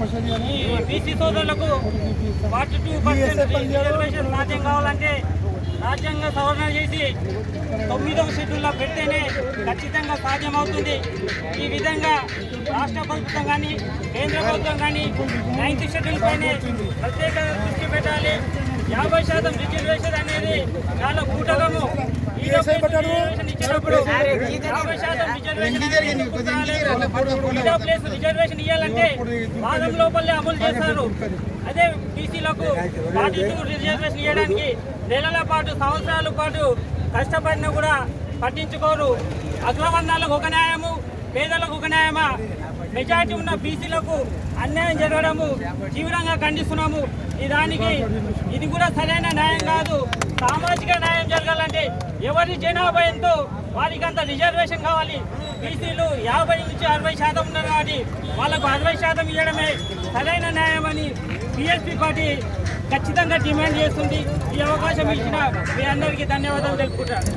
ఈ బీసీ సోదరులకు forty two percent reservation సాధ్యం కావాలంటే రాజ్యాంగ సవరణ చేసి తొమ్మిదవ షెడ్యూల్లో పెడితేనే ఖచ్చితంగా సాధ్యమవుతుంది. ఈ విధంగా రాష్ట్ర ప్రభుత్వం కానీ కేంద్ర ప్రభుత్వం కానీ నైన్త్ షెడ్యూల్ పైనే ప్రత్యేక దృష్టి పెట్టాలి. యాభై శాతం రిజర్వేషన్ అనేది చాలా కూటగము ఈ రిజర్వేషన్ ఇవ్వాలంటే వాదం లోపలే అమలు చేస్తారు. అదే బీసీలకు ఫార్టీ టూ రిజర్వేషన్ ఇవ్వడానికి నెలల పాటు సంవత్సరాల పాటు కష్టపడినా కూడా పట్టించుకోరు. అగ్రవర్ణాలకు ఒక న్యాయము పేదలకు ఒక న్యాయమా? మెజారిటీ ఉన్న బీసీలకు అన్యాయం జరగడము తీవ్రంగా ఖండిస్తున్నాము. ఈ దానికి ఇది కూడా సరైన న్యాయం కాదు. సామాజిక న్యాయం జరగాలంటే ఎవరి జనాభా ఎంతో? వారికి అంత రిజర్వేషన్ కావాలి. బీసీలు యాభై నుంచి అరవై శాతం ఉన్నారు కాబట్టి వాళ్ళకు అరవై శాతం ఇవ్వడమే సరైన న్యాయమని బీఎస్పీ పార్టీ ఖచ్చితంగా డిమాండ్ చేస్తుంది. ఈ అవకాశం ఇచ్చిన మీ అందరికీ ధన్యవాదాలు తెలుపుకుంటాను